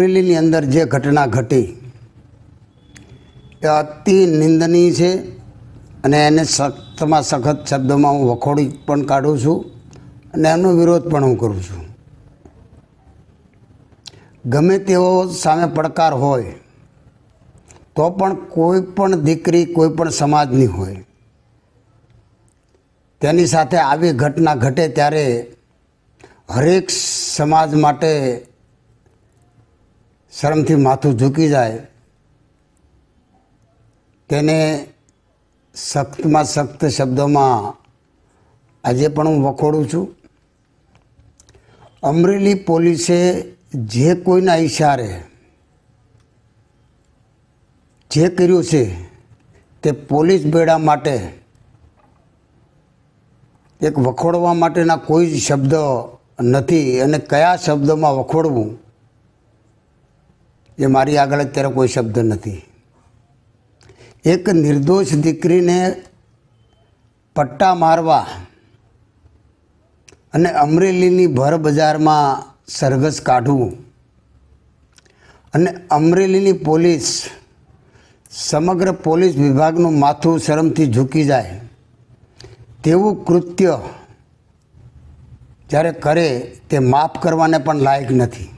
અમરેલીની અંદર જે ઘટના ઘટી, એ અતિ નિંદનીય છે અને એને સખ્તમાં સખત શબ્દોમાં હું વખોડી પણ કાઢું છું અને એનો વિરોધ પણ હું કરું છું. ગમે તેવો સામે પડકાર હોય, તો પણ કોઈ પણ દીકરી, કોઈ પણ સમાજની હોય. તેની સાથે આવી ઘટના ઘટે ત્યારે હરેક સમાજ માટે શરમથી માથું ઝૂકી જાય, તેને સખ્તમાં સખ્ત શબ્દોમાં આજે પણ હું વખોડું છું. અમરેલી પોલીસે જે કોઈના ઈશારે જે કર્યું છે તે પોલીસ બેડા માટે એક વખોડવા માટેના કોઈ જ શબ્દ નથી. અને કયા શબ્દોમાં વખોડવું એ મારી આગળ અત્યારે કોઈ શબ્દ નથી. એક નિર્દોષ દીકરીને પટ્ટા મારવા અને અમરેલીની ભર બજારમાં સરઘસ કાઢવું અને અમરેલીની પોલીસ સમગ્ર પોલીસ વિભાગનું માથું શરમથી ઝૂકી જાય તેવું કૃત્ય જ્યારે કરે તે માફ કરવાને પણ લાયક નથી.